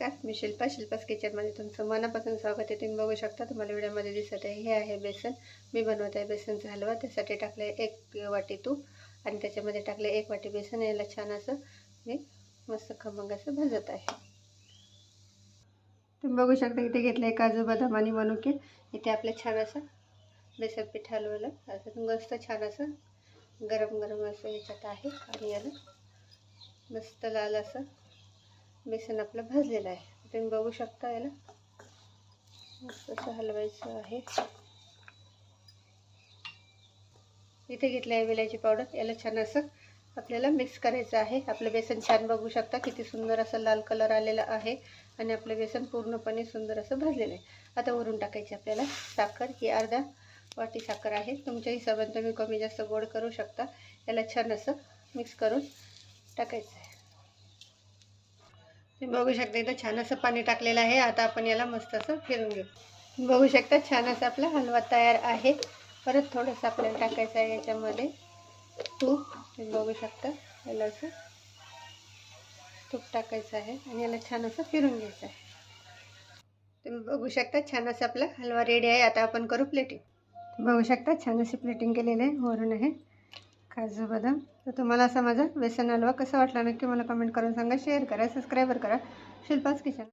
नमस्कार मी शिल्पा. शिल्पास किचनमध्ये तुमचं मनापासून स्वागत आहे. तुम्ही बघू शकता तुम्हाला व्हिडिओमध्ये दिसत आहे. हे आहे बेसन. मी बनवत आहे बेसनचा हलवा. त्यासाठी टाकले एक वाटी तूप आणि त्याच्यामध्ये टाकलं एक वाटी बेसन. याला छान असं मी मस्त खमंग असं भाजत आहे. तुम्ही बघू शकता इथे घेतलं आहे काजू बदाम आणि मनुके. इथे आपलं छान असं बेसन पीठ हलवलं. असं मस्त छान असं गरम गरम असं ह्याच्यात आहे. आणि याला मस्त लाल असं बेसन आपलं भाजलेलं आहे. तुम्ही बघू शकता याला. कसं असं हलवायचं आहे. इथे घेतलं आहे वेलायची पावडर याला छान असं आपल्याला मिक्स करायचं आहे. आपलं बेसन छान बघू शकता. किती सुंदर असं लाल कलर आलेला आहे. आणि आपलं बेसन पूर्णपणे सुंदर असं भाजलेलं आहे. आता वरून टाकायची आपल्याला साखर. ही अर्धा वाटी साखर आहे. तुमच्या हिशोबाने तुम्ही कमी जास्त गोड करू शकता. याला छान असं मिक्स करून टाकायचं आहे. बघू शकता इथं छान असं पाणी टाकलेलं आहे. आता आपण याला मस्त असं फिरून घेऊ. बघू शकता छान असं आपला हलवा तयार आहे. परत थोडंसं आपल्याला टाकायचं आहे याच्यामध्ये तूप. तुम्ही बघू शकता याला असं तूप टाकायचं आहे आणि याला छान असं फिरून घ्यायचं आहे. तुम्ही बघू शकता छान असं आपला हलवा रेडी आहे. आता आपण करू प्लेटिंग बघू शकता छान अशी प्लेटिंग केलेली आहे वरून आहे. काजू बदाम तर तुम्हाला असा माझा बेसन हलवा कसा वाटला नक्की मला कमेंट करून सांगा. शेअर करा सबस्क्राईबर करा. शिल्पास किचन.